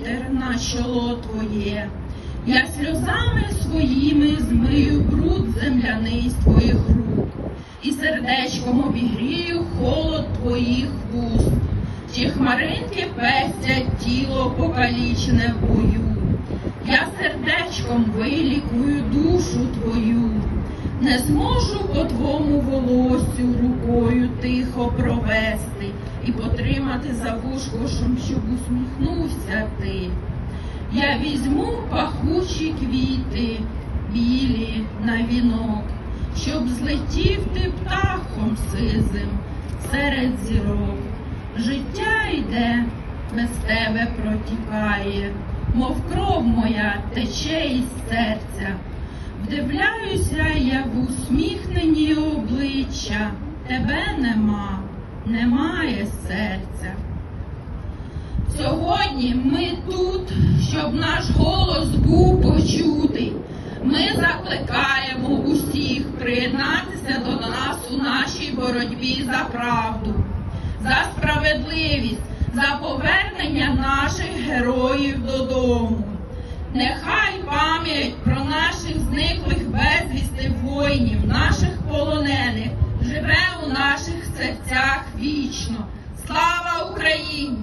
вітер на чоло твоє. Я сльозами своїми змию бруд земляний з твоїх рук, і сердечком обігрію холод твоїх вуст. Ті хмаринки пестять тіло покалічене в бою. Я сердечком вилікую душу твою, не зможу по твому волосю рукою тихо провести потримати за вушкошем, щоб усміхнувся ти. Я візьму пахучі квіти, білі на вінок, щоб злетів ти птахом сизим серед зірок. Життя йде, без тебе протікає, мов кров моя тече із серця. Вдивляюся я в усміхнені обличчя, тебе нема, немає серця. Сьогодні ми тут, щоб наш голос був почутий. Ми закликаємо усіх приєднатися до нас у нашій боротьбі за правду, за справедливість, за повернення наших героїв додому. Нехай пам'ять про наших зниклих безвісти воїнів, наших полонених, живе у наших серцях вічно. Слава Україні!